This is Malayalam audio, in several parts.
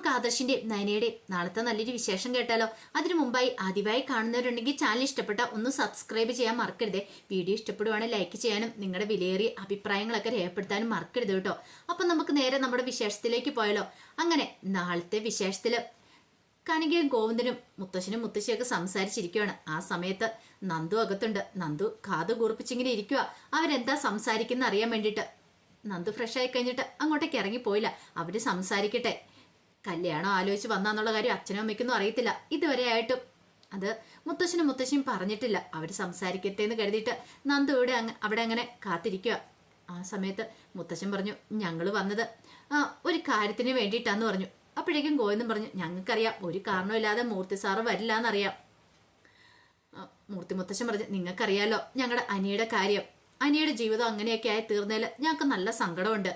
നമുക്ക് ആദർശിന്റെ നയനയുടെ നാളത്തെ നല്ലൊരു വിശേഷം കേട്ടാലോ? അതിനു മുമ്പായി ആദ്യമായി കാണുന്നവരുണ്ടെങ്കിൽ ചാനൽ ഇഷ്ടപ്പെട്ട ഒന്ന് സബ്സ്ക്രൈബ് ചെയ്യാൻ മറക്കരുത്. വീഡിയോ ഇഷ്ടപ്പെടുവാണെങ്കിൽ ലൈക്ക് ചെയ്യാനും നിങ്ങളുടെ വിലയേറിയ അഭിപ്രായങ്ങളൊക്കെ രേഖപ്പെടുത്താനും മറക്കരുത് കേട്ടോ. അപ്പം നമുക്ക് നേരെ നമ്മുടെ വിശേഷത്തിലേക്ക് പോയാലോ? അങ്ങനെ നാളത്തെ വിശേഷത്തിൽ കനികയും ഗോവിന്ദനും മുത്തശ്ശനും മുത്തശ്ശിയൊക്കെ സംസാരിച്ചിരിക്കുകയാണ് ആ സമയത്ത് നന്ദു അകത്തുണ്ട്. നന്ദു കാത് കൂർപ്പിച്ചിങ്ങനെ ഇരിക്കുക അവരെന്താ സംസാരിക്കുന്ന അറിയാൻ വേണ്ടിയിട്ട്? നന്ദു ഫ്രഷ് ആയി കഴിഞ്ഞിട്ട് അങ്ങോട്ടേക്ക് ഇറങ്ങിപ്പോയില്ല. അവർ സംസാരിക്കട്ടെ. കല്യാണം ആലോചിച്ച് വന്നാന്നുള്ള കാര്യം അച്ഛനും അമ്മയ്ക്കൊന്നും അറിയത്തില്ല. ഇതുവരെ ആയിട്ടും. അത് മുത്തശ്ശനും മുത്തശ്ശിയും പറഞ്ഞിട്ടില്ല. അവർ സംസാരിക്കട്ടെ എന്ന് കരുതിയിട്ട് നന്ദു ഇവിടെ അവിടെ അങ്ങനെ കാത്തിരിക്കുക ആ സമയത്ത് മുത്തശ്ശൻ പറഞ്ഞു ഞങ്ങൾ വന്നത് ഒരു കാര്യത്തിന് വേണ്ടിയിട്ടാന്ന് പറഞ്ഞു. അപ്പോഴേക്കും ഗോവിന്ദൻ പറഞ്ഞു ഞങ്ങൾക്കറിയാം ഒരു കാരണമില്ലാതെ മൂർത്തി സാറ് വരില്ല എന്നറിയാം മൂർത്തി മുത്തശ്ശൻ പറഞ്ഞു നിങ്ങൾക്കറിയാലോ ഞങ്ങളുടെ അനിയുടെ കാര്യം. അനിയുടെ ജീവിതം അങ്ങനെയൊക്കെ ആയി തീർന്നതിൽ ഞങ്ങൾക്ക് നല്ല സങ്കടമുണ്ട്.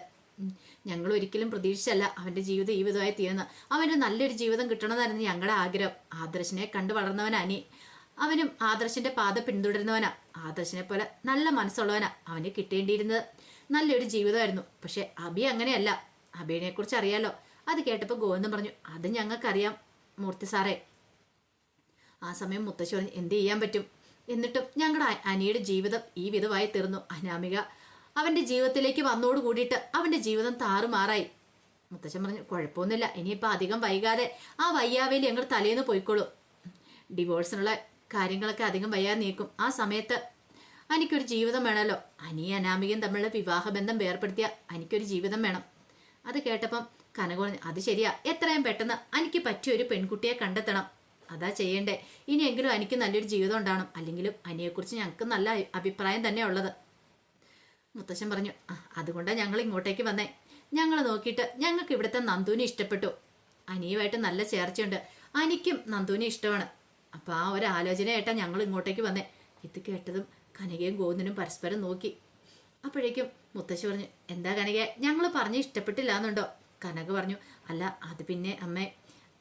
ഞങ്ങൾ ഒരിക്കലും പ്രതീക്ഷിച്ചല്ല അവന്റെ ജീവിതം ഈ വിധമായി തീർന്ന് അവന് നല്ലൊരു ജീവിതം കിട്ടണമെന്നായിരുന്നു ഞങ്ങളുടെ ആഗ്രഹം. ആദർശിനെ കണ്ടു വളർന്നവൻ അനി അവനും ആദർശിന്റെ പാത പിന്തുടരുന്നവനാ. ആദർശിനെ പോലെ നല്ല മനസ്സുള്ളവനാ അവന് കിട്ടേണ്ടിയിരുന്നത്. നല്ലൊരു ജീവിതമായിരുന്നു. പക്ഷെ അബി അങ്ങനെയല്ല. അബിയെ കുറിച്ച് അറിയാലോ. അത് കേട്ടപ്പോൾ ഗോവിന്ദൻ പറഞ്ഞു അത് ഞങ്ങൾക്കറിയാം മൂർത്തി സാറേ. ആ സമയം മുത്തശ്ശി പറഞ്ഞു എന്ത് ചെയ്യാൻ പറ്റും? എന്നിട്ടും ഞങ്ങളുടെ അനിയുടെ ജീവിതം ഈ വിധമായി തീർന്നു. അനാമിക അവന്റെ ജീവിതത്തിലേക്ക് വന്നോട് കൂടിയിട്ട് അവന്റെ ജീവിതം താറുമാറായി. മുത്തച്ഛൻ പറഞ്ഞു കുഴപ്പമൊന്നുമില്ല. ഇനിയിപ്പോൾ അധികം വൈകാതെ ആ വയ്യാവേലി ഞങ്ങൾ തലേന്ന് പോയിക്കോളൂ. ഡിവോഴ്സിനുള്ള കാര്യങ്ങളൊക്കെ അധികം വയ്യാതെ നീക്കും. ആ സമയത്ത് എനിക്കൊരു ജീവിതം വേണമല്ലോ. അനി അനാമികയും തമ്മിലുള്ള വിവാഹബന്ധം വേർപ്പെടുത്തിയ എനിക്കൊരു ജീവിതം വേണം. അത് കേട്ടപ്പം കനക പറഞ്ഞു അത് ശരിയാ. എത്രയും പെട്ടെന്ന് എനിക്ക് പറ്റിയൊരു പെൺകുട്ടിയെ കണ്ടെത്തണം. അതാ ചെയ്യണ്ടേ. ഇനിയെങ്കിലും എനിക്ക് നല്ലൊരു ജീവിതം ഉണ്ടാവണം. അല്ലെങ്കിലും അനിയെക്കുറിച്ച് ഞങ്ങൾക്ക് നല്ല അഭിപ്രായം തന്നെ ഉള്ളത്. മുത്തശ്ശൻ പറഞ്ഞു "ആ, അതുകൊണ്ടാണ് ഞങ്ങൾ ഇങ്ങോട്ടേക്ക് വന്നേ. ഞങ്ങൾ നോക്കിയിട്ട് ഞങ്ങൾക്ക് ഇവിടുത്തെ നന്ദുവിനെ ഇഷ്ടപ്പെട്ടു. അനിയുമായിട്ട് നല്ല ചേർച്ചയുണ്ട്. അനിക്കും നന്ദുവിനെ ഇഷ്ടമാണ്. അപ്പൊ ആ ഒരു ആലോചനയായിട്ടാ ഞങ്ങൾ ഇങ്ങോട്ടേക്ക് വന്നേ. ഇത് കേട്ടതും കനകയും ഗോവിന്ദനും പരസ്പരം നോക്കി. അപ്പോഴേക്കും മുത്തശ്ശി പറഞ്ഞു എന്താ കനക ഞങ്ങൾ പറഞ്ഞ് ഇഷ്ടപ്പെട്ടില്ല എന്നുണ്ടോ? കനക പറഞ്ഞു അല്ല അത് പിന്നെ അമ്മേ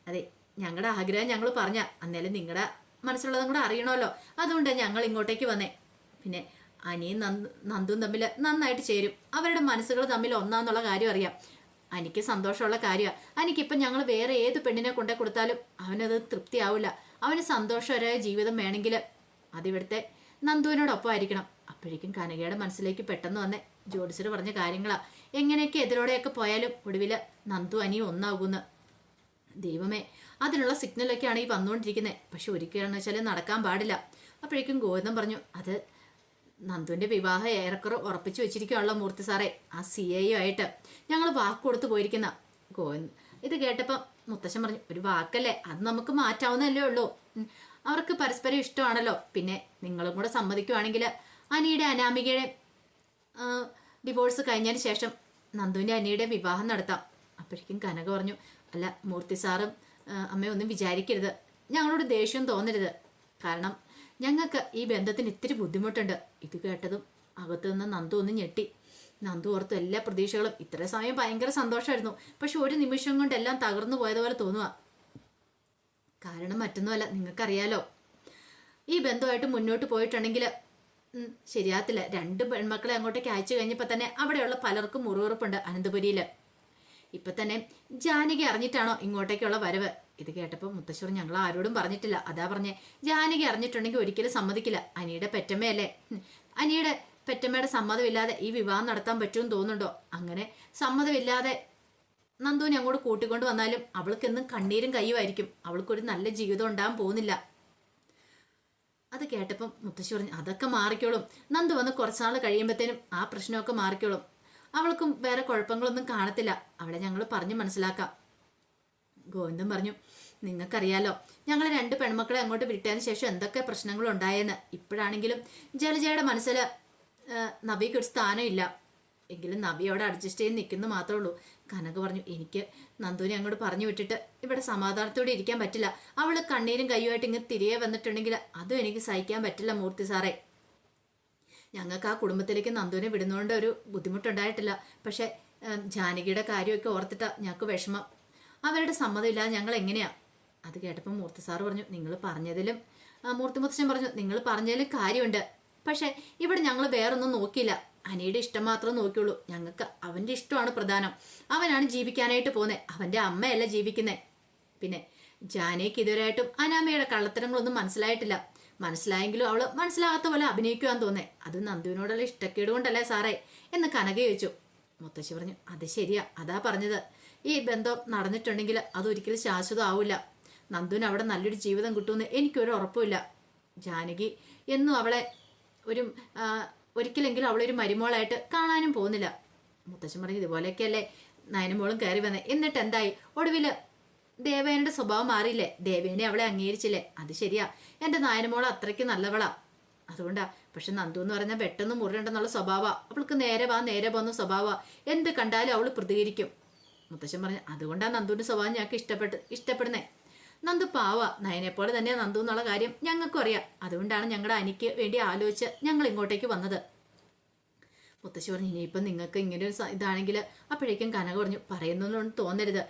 അതെ ഞങ്ങളുടെ ആഗ്രഹം ഞങ്ങൾ പറഞ്ഞ അന്നേരം നിങ്ങളുടെ മനസ്സിലുള്ളതും കൂടെ അറിയണമല്ലോ. അതുകൊണ്ട് ഞങ്ങൾ ഇങ്ങോട്ടേക്ക് വന്നേ. പിന്നെ അനിയും നന്ദു നന്ദും തമ്മിൽ നന്നായിട്ട് ചേരും. അവരുടെ മനസ്സുകൾ തമ്മിൽ ഒന്നാന്നുള്ള കാര്യം അറിയാം. അനിക്ക് സന്തോഷമുള്ള കാര്യമാണ് അനിക്കിപ്പം ഞങ്ങൾ വേറെ ഏത് പെണ്ണിനെ കൊണ്ടേ കൊടുത്താലും അവനത് തൃപ്തിയാവില്ല അവന് സന്തോഷകരമായ ജീവിതം വേണമെങ്കിൽ അതിവിടുത്തെ നന്ദുവിനോടൊപ്പം ആയിരിക്കണം അപ്പോഴേക്കും കനകയുടെ മനസ്സിലേക്ക് പെട്ടെന്ന് വന്നേ ജ്യോതിഷർ പറഞ്ഞ കാര്യങ്ങളാ. എങ്ങനെയൊക്കെ എതിരോടെയൊക്കെ പോയാലും ഒടുവിൽ നന്ദു അനി ഒന്നാകുന്നു. ദൈവമേ അതിനുള്ള സിഗ്നലൊക്കെയാണ് ഈ വന്നുകൊണ്ടിരിക്കുന്നത് പക്ഷെ ഒരിക്കലാണെന്ന് വെച്ചാൽ നടക്കാൻ പാടില്ല. അപ്പോഴേക്കും ഗോവിന്ദം പറഞ്ഞു അത് നന്ദുവിന്റെ വിവാഹം ഏറെക്കുറെ ഉറപ്പിച്ചു വെച്ചിരിക്കുകയാണല്ലോ മൂർത്തി സാറേ. ആ സി ഐ ആയിട്ട് ഞങ്ങൾ വാക്ക് കൊടുത്തു പോയിരിക്കുന്ന. ഗോവിന്ദ് ഇത് കേട്ടപ്പം മുത്തശ്ശൻ പറഞ്ഞു ഒരു വാക്കല്ലേ? അത് നമുക്ക് മാറ്റാവുന്നല്ലേ ഉള്ളൂ. അവർക്ക് പരസ്പരം ഇഷ്ടമാണല്ലോ. പിന്നെ നിങ്ങളും കൂടെ സമ്മതിക്കുവാണെങ്കിൽ അനിയുടെ അനാമികയുടെ ഡിവോഴ്സ് കഴിഞ്ഞതിന് ശേഷം നന്ദുവിന്റെ അനിയുടെ വിവാഹം നടത്താം. അപ്പോഴേക്കും കനക പറഞ്ഞു അല്ല മൂർത്തി സാറും അമ്മയൊന്നും വിചാരിക്കരുത്. ഞങ്ങളോട് ദേഷ്യം തോന്നരുത്. കാരണം ഞങ്ങൾക്ക് ഈ ബന്ധത്തിന് ഇത്തിരി ബുദ്ധിമുട്ടുണ്ട്. ഇത് കേട്ടതും അകത്തു നിന്ന് നന്ദു ഒന്ന് ഞെട്ടി. നന്ദു ഓർത്തു എല്ലാ പ്രതീക്ഷകളും ഇത്ര സമയം ഭയങ്കര സന്തോഷമായിരുന്നു പക്ഷെ ഒരു നിമിഷം കൊണ്ട് എല്ലാം തകർന്നു പോയതുപോലെ തോന്നുക കാരണം മറ്റൊന്നുമല്ല നിങ്ങൾക്കറിയാലോ. ഈ ബന്ധമായിട്ട് മുന്നോട്ട് പോയിട്ടുണ്ടെങ്കിൽ ശരിയാത്തില്ല രണ്ട് പെൺമക്കളെ അങ്ങോട്ടേക്ക് അയച്ചു കഴിഞ്ഞപ്പോൾ തന്നെ അവിടെയുള്ള പലർക്കും മുറിവുറപ്പുണ്ട് അനന്തപുരിയിൽ ഇപ്പം തന്നെ ജാനകി അറിഞ്ഞിട്ടാണോ ഇങ്ങോട്ടേക്കുള്ള വരവ്? ഇത് കേട്ടപ്പോൾ മുത്തശ്ശൂർ ഞങ്ങൾ ആരോടും പറഞ്ഞിട്ടില്ല. അതാ പറഞ്ഞേ ജാനകി അറിഞ്ഞിട്ടുണ്ടെങ്കിൽ ഒരിക്കലും സമ്മതിക്കില്ല. അനിയുടെ പെറ്റമ്മയല്ലേ? അനിയുടെ പെറ്റമ്മയുടെ സമ്മതമില്ലാതെ ഈ വിവാഹം നടത്താൻ പറ്റുമെന്ന് തോന്നുന്നുണ്ടോ? അങ്ങനെ സമ്മതമില്ലാതെ നന്ദുവിനെ അങ്ങോട്ട് കൂട്ടിക്കൊണ്ട് വന്നാലും അവൾക്ക് എന്നും കണ്ണീരും കയ്യുമായിരിക്കും. അവൾക്കൊരു നല്ല ജീവിതം ഉണ്ടാകാൻ പോകുന്നില്ല. അത് കേട്ടപ്പം മുത്തശ്ശി പറഞ്ഞു അതൊക്കെ മാറിക്കോളും. നന്ദു വന്ന് കുറച്ചാൾ കഴിയുമ്പോഴത്തേനും ആ പ്രശ്നമൊക്കെ മാറിക്കോളും. അവൾക്കും വേറെ കുഴപ്പങ്ങളൊന്നും കാണത്തില്ല. അവളെ ഞങ്ങൾ പറഞ്ഞു മനസ്സിലാക്കാം. ഗോവിന്ദൻ പറഞ്ഞു നിങ്ങൾക്കറിയാലോ ഞങ്ങൾ രണ്ട് പെൺമക്കളെ അങ്ങോട്ട് വിട്ടതിന് ശേഷം എന്തൊക്കെ പ്രശ്നങ്ങൾ ഉണ്ടായെന്ന് ഇപ്പോഴാണെങ്കിലും ജലജയുടെ മനസ്സിൽ നവിക്ക് ഒരു സ്ഥാനം ഇല്ല. എങ്കിലും നവി അവിടെ അഡ്ജസ്റ്റ് ചെയ്ത് നിൽക്കുന്നു മാത്രമേ ഉള്ളൂ. കനക പറഞ്ഞു എനിക്ക് നന്ദുവിനെ അങ്ങോട്ട് പറഞ്ഞു വിട്ടിട്ട് ഇവിടെ സമാധാനത്തോടെ ഇരിക്കാൻ പറ്റില്ല. അവൾ കണ്ണീരും കയ്യുമായിട്ട് ഇങ്ങ് തിരികെ വന്നിട്ടുണ്ടെങ്കിൽ അതും എനിക്ക് സഹിക്കാൻ പറ്റില്ല മൂർത്തി സാറേ. ഞങ്ങൾക്ക് ആ കുടുംബത്തിലേക്ക് നന്ദുവിനെ വിടുന്നതുകൊണ്ട് ഒരു ബുദ്ധിമുട്ടുണ്ടായിട്ടില്ല. പക്ഷെ ജാനകിയുടെ കാര്യമൊക്കെ ഓർത്തിട്ടാ ഞങ്ങൾക്ക് വിഷമം. അവരുടെ സമ്മതമില്ലാതെ ഞങ്ങൾ എങ്ങനെയാ അത് കേട്ടപ്പോൾ മൂർത്തി സാറ് പറഞ്ഞു നിങ്ങൾ പറഞ്ഞതിലും മൂർത്തി മുത്തച്ഛൻ പറഞ്ഞു നിങ്ങൾ പറഞ്ഞതിലും കാര്യമുണ്ട്. പക്ഷേ ഇവിടെ ഞങ്ങൾ വേറൊന്നും നോക്കിയില്ല. അനിയുടെ ഇഷ്ടം മാത്രം നോക്കിയുള്ളൂ. ഞങ്ങൾക്ക് അവന്റെ ഇഷ്ടമാണ് പ്രധാനം. അവനാണ് ജീവിക്കാനായിട്ട് പോകുന്നത് അവന്റെ അമ്മയല്ല ജീവിക്കുന്നത് പിന്നെ ജാനയ്ക്ക് ഇതുവരെയായിട്ടും അനാമയുടെ കള്ളത്തരങ്ങളൊന്നും മനസ്സിലായിട്ടില്ല. മനസ്സിലായെങ്കിലും അവൾ മനസ്സിലാകാത്ത പോലെ അഭിനയിക്കുവാൻ തോന്നേ. അത് നന്ദുവിനോടുള്ള ഇഷ്ടക്കേട് കൊണ്ടല്ലേ സാറേ? എന്ന് കനക ചോദിച്ചു. മുത്തശ്ശി പറഞ്ഞു അത് ശരിയാ. അതാ പറഞ്ഞത്. ഈ ബന്ധം നടന്നിട്ടുണ്ടെങ്കിൽ അതൊരിക്കലും ശാശ്വതമാവില്ല. നന്ദുവിന് അവിടെ നല്ലൊരു ജീവിതം കിട്ടുമെന്ന് എനിക്കൊരു ഉറപ്പുമില്ല. ജാനകി എന്നും അവളെ ഒരു ഒരിക്കലെങ്കിലും അവളെ ഒരു മരുമോളായിട്ട് കാണാനും പോകുന്നില്ല. മുത്തശ്ശൻ പറഞ്ഞു ഇതുപോലെയൊക്കെയല്ലേ നയനമോളും കയറി വന്നത് എന്നിട്ട് എന്തായി? ഒടുവിൽ ദേവേനയുടെ സ്വഭാവം മാറിയില്ലേ? ദേവേനെ അവളെ അംഗീകരിച്ചില്ലേ? അത് ശരിയാ. എന്റെ നായനമോൾ അത്രയ്ക്ക് നല്ലവളാ. അതുകൊണ്ടാ. പക്ഷെ നന്ദു എന്ന് പറഞ്ഞാൽ പെട്ടെന്ന് മുറിയുണ്ടെന്നുള്ള സ്വഭാവ അവൾക്ക് നേരെ വാ നേരെ പോകുന്ന സ്വഭാവ എന്ത് കണ്ടാലും അവൾ പ്രതികരിക്കും. മുത്തശ്ശൻ പറഞ്ഞു അതുകൊണ്ടാണ് നന്ദുവിന്റെ സ്വഭാവം ഞങ്ങൾക്ക് ഇഷ്ടപ്പെട്ട് ഇഷ്ടപ്പെടുന്നത് നന്ദു പാവ. നയനെ പോലെ തന്നെ നന്ദു എന്നുള്ള കാര്യം ഞങ്ങൾക്കും അറിയാം. അതുകൊണ്ടാണ് ഞങ്ങളുടെ അനിക്ക് വേണ്ടി ആലോചിച്ച് ഞങ്ങൾ ഇങ്ങോട്ടേക്ക് വന്നത്. മുത്തശ്ശി പറഞ്ഞു ഇനിയിപ്പം നിങ്ങൾക്ക് ഇങ്ങനെ ഒരു ഇതാണെങ്കിൽ അപ്പോഴേക്കും കനക പറഞ്ഞു പറയുന്നതുകൊണ്ട് തോന്നരുത്.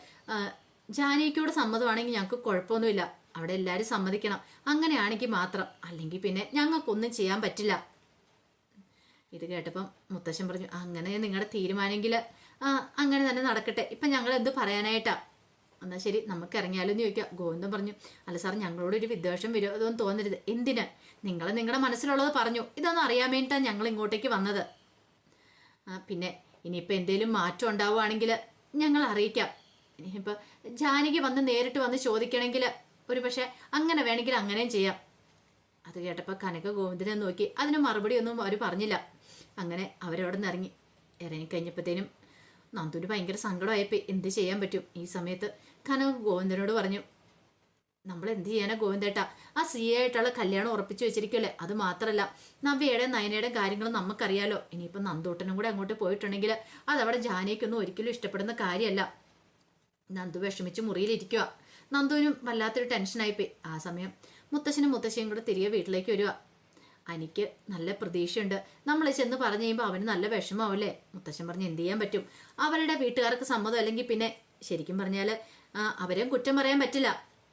ജാനകിയോട് സമ്മതമാണെങ്കിൽ ഞങ്ങൾക്ക് കുഴപ്പമൊന്നുമില്ല. അവിടെ എല്ലാവരും സമ്മതിക്കണം. അങ്ങനെയാണെങ്കിൽ മാത്രം. അല്ലെങ്കിൽ പിന്നെ ഞങ്ങൾക്കൊന്നും ചെയ്യാൻ പറ്റില്ല. ഇത് കേട്ടപ്പം മുത്തശ്ശൻ പറഞ്ഞു അങ്ങനെ നിങ്ങളുടെ തീരുമാനമെങ്കിൽ അങ്ങനെ തന്നെ നടക്കട്ടെ. ഇപ്പം ഞങ്ങൾ എന്ത് പറയാനായിട്ടാ? എന്നാൽ ശരി നമുക്ക് ഇറങ്ങിയാലോ എന്ന് ചോദിക്കാം. ഗോവിന്ദൻ പറഞ്ഞു അല്ല സാർ ഞങ്ങളോട് ഒരു വിദ്വേഷം വിരോധവും തോന്നരുത്. എന്തിന്? നിങ്ങൾ നിങ്ങളുടെ മനസ്സിലുള്ളത് പറഞ്ഞു. ഇതൊന്നും അറിയാൻ വേണ്ടിയിട്ടാണ് ഞങ്ങൾ ഇങ്ങോട്ടേക്ക് വന്നത്. പിന്നെ ഇനിയിപ്പോൾ എന്തെങ്കിലും മാറ്റം ഉണ്ടാവുകയാണെങ്കിൽ ഞങ്ങൾ അറിയിക്കാം. ഇനിയിപ്പോൾ ജാനകി വന്ന് നേരിട്ട് വന്ന് ചോദിക്കണമെങ്കിൽ ഒരു പക്ഷേ അങ്ങനെ വേണമെങ്കിൽ അങ്ങനെയും ചെയ്യാം. അത് കേട്ടപ്പോൾ കനക ഗോവിന്ദനെ നോക്കി. അതിന് മറുപടി ഒന്നും അവർ പറഞ്ഞില്ല. അങ്ങനെ അവരവിടെ നിന്ന് ഇറങ്ങി ഇറങ്ങിക്കഴിഞ്ഞപ്പോഴത്തേനും നന്ദുവിന് ഭയങ്കര സങ്കടമായപ്പോൾ എന്ത് ചെയ്യാൻ പറ്റും? ഈ സമയത്ത് കനവ് ഗോവിന്ദനോട് പറഞ്ഞു നമ്മൾ എന്ത് ചെയ്യാനാ ഗോവിന്ദേട്ടാ? ആ സി ആയിട്ടുള്ള കല്യാണം ഉറപ്പിച്ചു വെച്ചിരിക്കുമല്ലേ അത് മാത്രമല്ല നവ്യയുടെ നയനയുടെ കാര്യങ്ങളും നമുക്കറിയാലോ. ഇനിയിപ്പം നന്ദൂട്ടനും കൂടെ അങ്ങോട്ട് പോയിട്ടുണ്ടെങ്കിൽ അത് അതവിടെ ജാനയ്ക്കൊന്നും ഒരിക്കലും ഇഷ്ടപ്പെടുന്ന കാര്യമല്ല. നന്ദു വിഷമിച്ച് മുറിയിലിരിക്കുക നന്ദുവിനും വല്ലാത്തൊരു ടെൻഷനായിപ്പോയി. ആ സമയം മുത്തശ്ശനും മുത്തശ്ശിയും കൂടെ തിരികെ വീട്ടിലേക്ക് വരിക അനിക്ക് നല്ല പ്രതീക്ഷയുണ്ട്. നമ്മൾ ചെന്ന് പറഞ്ഞു കഴിയുമ്പോൾ അവന് നല്ല വിഷമാവില്ലേ മുത്തശ്ശൻ പറഞ്ഞ് എന്ത് ചെയ്യാൻ പറ്റും? അവരുടെ വീട്ടുകാർക്ക് സമ്മതം അല്ലെങ്കിൽ പിന്നെ ശരിക്കും പറഞ്ഞാൽ അവരെയും കുറ്റം പറയാൻ പറ്റില്ല.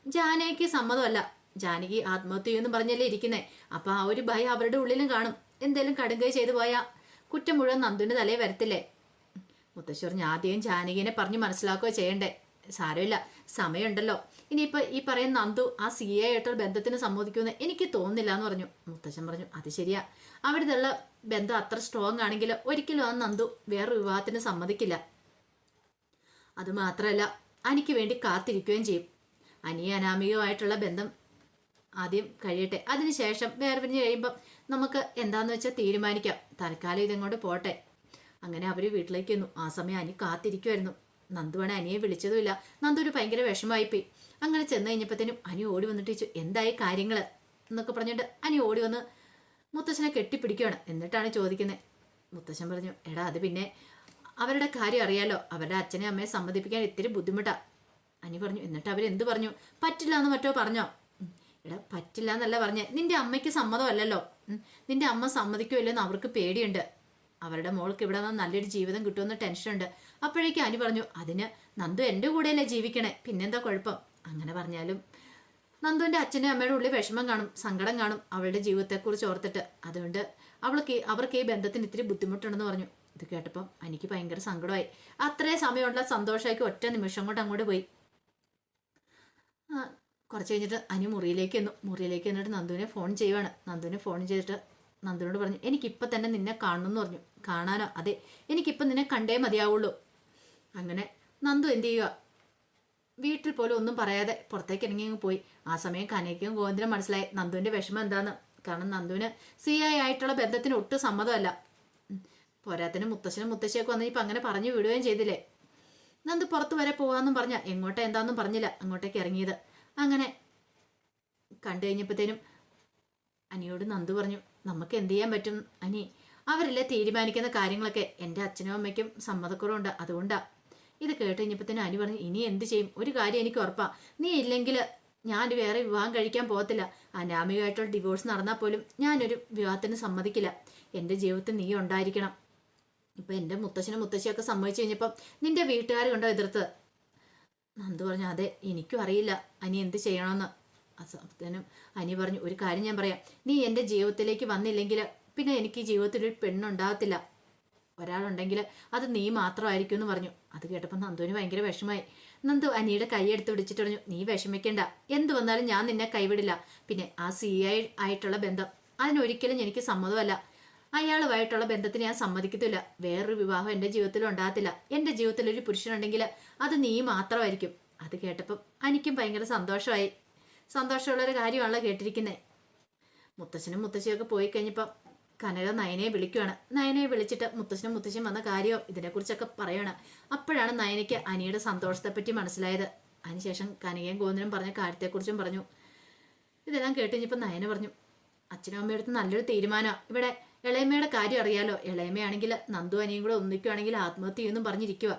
ജാനകിക്ക് സമ്മതമല്ല. ജാനകി ആത്മഹത്യ എന്ന് പറഞ്ഞല്ലേ ഇരിക്കുന്നേ. അപ്പൊ ആ ഒരു ഭയം അവരുടെ ഉള്ളിലും കാണും. എന്തേലും കടുങ്കൈ ചെയ്തു പോയാൽ കുറ്റം മുഴുവൻ നന്ദുവിന്റെ തലയെ വരത്തില്ലേ? മുത്തശ്ശി പറഞ്ഞു ആദ്യം ജാനകിനെ പറഞ്ഞു മനസ്സിലാക്കുക ചെയ്യണ്ടേ. സാരമില്ല. സമയമുണ്ടല്ലോ. ഇനിയിപ്പോൾ ഈ പറയുന്ന നന്ദു ആ സി എ ആയിട്ടുള്ള ബന്ധത്തിന് സമ്മതിക്കുമെന്ന് എനിക്ക് തോന്നുന്നില്ല എന്ന് പറഞ്ഞു. മുത്തച്ഛൻ പറഞ്ഞു അത് ശരിയാ. അവിടുത്തെ ബന്ധം അത്ര സ്ട്രോങ് ആണെങ്കിൽ ഒരിക്കലും ആ നന്ദു വേറൊരു വിവാഹത്തിന് സമ്മതിക്കില്ല. അത് മാത്രമല്ല അനിക്ക് വേണ്ടി കാത്തിരിക്കുകയും ചെയ്യും. അനിയ അനാമികമായിട്ടുള്ള ബന്ധം ആദ്യം കഴിയട്ടെ. അതിനുശേഷം വേറെ പിരിഞ്ഞ് കഴിയുമ്പം നമുക്ക് എന്താണെന്ന് വെച്ചാൽ തീരുമാനിക്കാം. തൽക്കാലം ഇതങ്ങോട്ട് പോട്ടെ? അങ്ങനെ അവർ വീട്ടിലേക്ക് ആ സമയം അനി കാത്തിരിക്കുമായിരുന്നു നന്ദുവാണ് അനിയെ വിളിച്ചതുമില്ല. നന്ദു ഒരു ഭയങ്കര വിഷമമായിപ്പോയി. അങ്ങനെ ചെന്ന് കഴിഞ്ഞപ്പോഴത്തേനും അനി ഓടി വന്നിട്ട് ചോദിച്ചു എന്തായി കാര്യങ്ങൾ എന്നൊക്കെ പറഞ്ഞിട്ട് അനി ഓടി വന്ന് മുത്തശ്ശനെ കെട്ടിപ്പിടിക്കുകയാണ് എന്നിട്ടാണ് ചോദിക്കുന്നത് മുത്തശ്ശൻ പറഞ്ഞു എടാ അത് പിന്നെ അവരുടെ കാര്യം അറിയാലോ. അവരുടെ അച്ഛനെ അമ്മയെ സമ്മതിപ്പിക്കാൻ ഇത്തിരി ബുദ്ധിമുട്ടാ. അനി പറഞ്ഞു എന്നിട്ട് അവരെന്ത് പറഞ്ഞു? പറ്റില്ല എന്ന് മറ്റോ പറഞ്ഞോ? എടാ പറ്റില്ല എന്നല്ല പറഞ്ഞേ. നിന്റെ അമ്മയ്ക്ക് സമ്മതമല്ലല്ലോ. നിന്റെ അമ്മ സമ്മതിക്കുമല്ലോ എന്ന് അവർക്ക് പേടിയുണ്ട്. അവരുടെ മോൾക്ക് ഇവിടെ നിന്ന് നല്ലൊരു ജീവിതം കിട്ടുമെന്ന് ടെൻഷനുണ്ട്. അപ്പോഴേക്കും അനി പറഞ്ഞു അതിന് നന്ദു എന്റെ കൂടെയല്ലേ ജീവിക്കണേ? പിന്നെന്താ കുഴപ്പം? അങ്ങനെ പറഞ്ഞാലും നന്ദുവിന്റെ അച്ഛനും അമ്മയുടെ ഉള്ളിൽ വിഷമം കാണും സങ്കടം കാണും അവളുടെ ജീവിതത്തെക്കുറിച്ച് ഓർത്തിട്ട്. അതുകൊണ്ട് അവൾക്ക് അവർക്ക് ഈ ബന്ധത്തിന് ഇത്തിരി ബുദ്ധിമുട്ടുണ്ടെന്ന് പറഞ്ഞു. ഇത് കേട്ടപ്പം എനിക്ക് ഭയങ്കര സങ്കടമായി. അത്രയും സമയമുള്ള സന്തോഷമാക്കി ഒറ്റ നിമിഷം കൊണ്ട് അങ്ങോട്ട് പോയി. കുറച്ച് കഴിഞ്ഞിട്ട് അനി മുറിയിലേക്ക് വന്നു മുറിയിലേക്ക് എന്നിട്ട് നന്ദുവിനെ ഫോൺ ചെയ്യുവാണ്. നന്ദുവിനെ ഫോൺ ചെയ്തിട്ട് നന്ദുവിനോട് പറഞ്ഞു എനിക്കിപ്പൊ തന്നെ നിന്നെ കാണണം എന്ന് പറഞ്ഞു. കാണാനോ? അതെ. എനിക്കിപ്പം നിന്നെ കണ്ടേ മതിയാവുള്ളൂ. അങ്ങനെ നന്ദു എന്ത് ചെയ്യുക വീട്ടിൽ പോലും ഒന്നും പറയാതെ പുറത്തേക്ക് ഇറങ്ങി പോയി. ആ സമയം കനയ്ക്കും ഗോവിന്ദനും മനസ്സിലായി നന്ദുവിന്റെ വിഷമം എന്താന്ന്. കാരണം നന്ദുവിന് സി ഐ ആയിട്ടുള്ള ബന്ധത്തിന് ഒട്ടും സമ്മതമല്ല. പോരാത്തിന് മുത്തശ്ശനും മുത്തശ്ശിയൊക്കെ വന്ന് ഇപ്പം അങ്ങനെ പറഞ്ഞു വിടുകയും ചെയ്തില്ലേ? നന്ദു പുറത്തു വരെ പോവാന്നും പറഞ്ഞ എങ്ങോട്ടാ എന്താന്നും പറഞ്ഞില്ല അങ്ങോട്ടേക്ക് ഇറങ്ങിയത്. അങ്ങനെ കണ്ടു കഴിഞ്ഞപ്പോഴത്തേനും അനിയോട് നന്ദു പറഞ്ഞു നമുക്ക് എന്ത് ചെയ്യാൻ പറ്റും? അനി അവരല്ലേ തീരുമാനിക്കുന്ന കാര്യങ്ങളൊക്കെ എന്റെ അച്ഛനും അമ്മയ്ക്കും സമ്മതക്കുറവുണ്ട്. അതുകൊണ്ടാ. ഇത് കേട്ട് കഴിഞ്ഞപ്പോഴത്തേനും അനി പറഞ്ഞു ഇനി എന്ത് ചെയ്യും? ഒരു കാര്യം എനിക്ക് ഉറപ്പാ. നീ ഇല്ലെങ്കിൽ ഞാൻ വേറെ വിവാഹം കഴിക്കാൻ പോകത്തില്ല. അനാമികമായിട്ടുള്ള ഡിവോഴ്സ് നടന്നാൽ പോലും ഞാനൊരു വിവാഹത്തിന് സമ്മതിക്കില്ല. എന്റെ ജീവിതത്തിൽ നീ ഉണ്ടായിരിക്കണം. ഇപ്പൊ എന്റെ മുത്തശ്ശനും മുത്തശ്ശിയൊക്കെ സമ്മതിച്ചു കഴിഞ്ഞപ്പം നിന്റെ വീട്ടുകാർ കൊണ്ടോ എതിർത്ത്? നന്ദു പറഞ്ഞു അതെ എനിക്കും അറിയില്ല. അനി എന്ത് ചെയ്യണമെന്ന്. അസത്യനും അനി പറഞ്ഞു ഒരു കാര്യം ഞാൻ പറയാം. നീ എന്റെ ജീവിതത്തിലേക്ക് വന്നില്ലെങ്കിൽ പിന്നെ എനിക്ക് ജീവിതത്തിൽ ഒരു പെണ്ണുണ്ടാകത്തില്ല. ഒരാളുണ്ടെങ്കിൽ അത് നീ മാത്രമായിരിക്കും എന്ന് പറഞ്ഞു. അത് കേട്ടപ്പോൾ നന്ദുവിന് ഭയങ്കര വിഷമായി നന്ദു അനിയുടെ കൈ എടുത്ത് പിടിച്ചിട്ട് പറഞ്ഞു നീ വിഷമിക്കേണ്ട. എന്ത് വന്നാലും ഞാൻ നിന്നെ കൈവിടില്ല. പിന്നെ ആ സി ഐ ആയിട്ടുള്ള ബന്ധം. അതിനൊരിക്കലും എനിക്ക് സമ്മതമല്ല. അയാളുമായിട്ടുള്ള ബന്ധത്തിന് ഞാൻ സമ്മതിക്കത്തില്ല. വേറൊരു വിവാഹം എന്റെ ജീവിതത്തിൽ ഉണ്ടാകത്തില്ല. എന്റെ ജീവിതത്തിൽ ഒരു പുരുഷനുണ്ടെങ്കിൽ അത് നീ മാത്രമായിരിക്കും. അത് കേട്ടപ്പം എനിക്കും ഭയങ്കര സന്തോഷമായി. സന്തോഷമുള്ളൊരു കാര്യമാണല്ലോ കേട്ടിരിക്കുന്നത് മുത്തശ്ശനും മുത്തശ്ശിയൊക്കെ പോയി കഴിഞ്ഞപ്പോൾ കനക നയനയെ വിളിക്കുവാണ്. നയനയെ വിളിച്ചിട്ട് മുത്തശ്ശനും മുത്തശ്ശിയും വന്ന കാര്യമോ ഇതിനെക്കുറിച്ചൊക്കെ പറയണം. അപ്പോഴാണ് നയനയ്ക്ക് അനിയുടെ സന്തോഷത്തെപ്പറ്റി മനസ്സിലായത്. അതിനുശേഷം കനകയും ഗോവിന്ദനും പറഞ്ഞ കാര്യത്തെക്കുറിച്ചും പറഞ്ഞു. ഇതെല്ലാം കേട്ട് കഴിഞ്ഞപ്പോൾ നയന പറഞ്ഞു അച്ഛനും അമ്മയും അടുത്ത് നല്ലൊരു തീരുമാനമാണ് ഇവിടെ ഇളയമ്മയുടെ കാര്യം അറിയാലോ. ഇളയമ്മയാണെങ്കിൽ നന്ദു അനിയും കൂടെ ഒന്നിക്കുകയാണെങ്കിൽ ആത്മഹത്യ ചെയ്യുമെന്നും പറഞ്ഞിരിക്കുക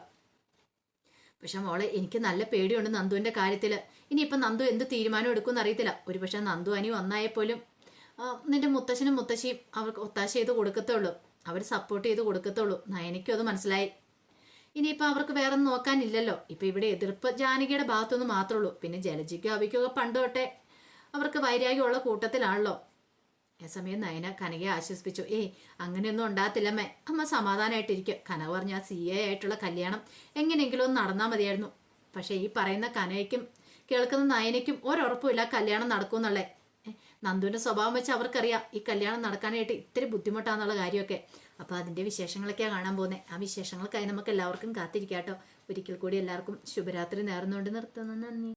പക്ഷെ മോളെ എനിക്ക് നല്ല പേടിയുണ്ട് നന്ദുവിന്റെ കാര്യത്തിൽ ഇനിയിപ്പം നന്ദു എന്ത് തീരുമാനം എടുക്കുമെന്ന് ഒരു പക്ഷെ നന്ദു അനി ഒന്നായാൽ പോലും നിന്റെ മുത്തശ്ശനും മുത്തശ്ശിയും അവർക്ക് ഒത്താശ ചെയ്ത് കൊടുക്കത്തുള്ളൂ. അവർ സപ്പോർട്ട് ചെയ്ത് കൊടുക്കത്തുള്ളൂ. നയനിക്കും അത് മനസ്സിലായി. ഇനിയിപ്പോൾ അവർക്ക് വേറെ നോക്കാനില്ലല്ലോ. ഇപ്പം ഇവിടെ എതിർപ്പ് ജാനകിയുടെ ഭാഗത്തുനിന്ന് മാത്രമേ ഉള്ളൂ. പിന്നെ ജലജിക്കും അവിക്കൊക്കെ പണ്ട് തൊട്ടേ അവർക്ക് വൈരാഗ്യമുള്ള കൂട്ടത്തിലാണല്ലോ. സമയം നയന കനകയെ ആശ്വസിപ്പിച്ചു. ഏയ് അങ്ങനെയൊന്നും ഉണ്ടാകത്തില്ലമ്മേ അമ്മ. സമാധാനമായിട്ടിരിക്കും. കനക പറഞ്ഞ ആ സി എ ആയിട്ടുള്ള കല്യാണം എങ്ങനെയെങ്കിലും ഒന്ന് നടന്നാൽ മതിയായിരുന്നു. പക്ഷേ ഈ പറയുന്ന കനകയ്ക്കും കേൾക്കുന്ന നയനയ്ക്കും ഒരുറപ്പുമില്ല കല്യാണം നടക്കുമെന്നുള്ളേ. നന്ദുവിന്റെ സ്വഭാവം വെച്ച് അവർക്കറിയാം ഈ കല്യാണം നടക്കാനായിട്ട് ഇത്തിരി ബുദ്ധിമുട്ടാണെന്നുള്ള കാര്യമൊക്കെ. അപ്പോൾ അതിന്റെ വിശേഷങ്ങളൊക്കെയാണ് കാണാൻ പോകുന്നത് ആ വിശേഷങ്ങൾക്കായി നമുക്ക് എല്ലാവർക്കും കാത്തിരിക്കാം കേട്ടോ ഒരിക്കൽ കൂടി എല്ലാവർക്കും ശുഭരാത്രി നേർന്നുകൊണ്ട് നിർത്തുന്നു. നന്ദി.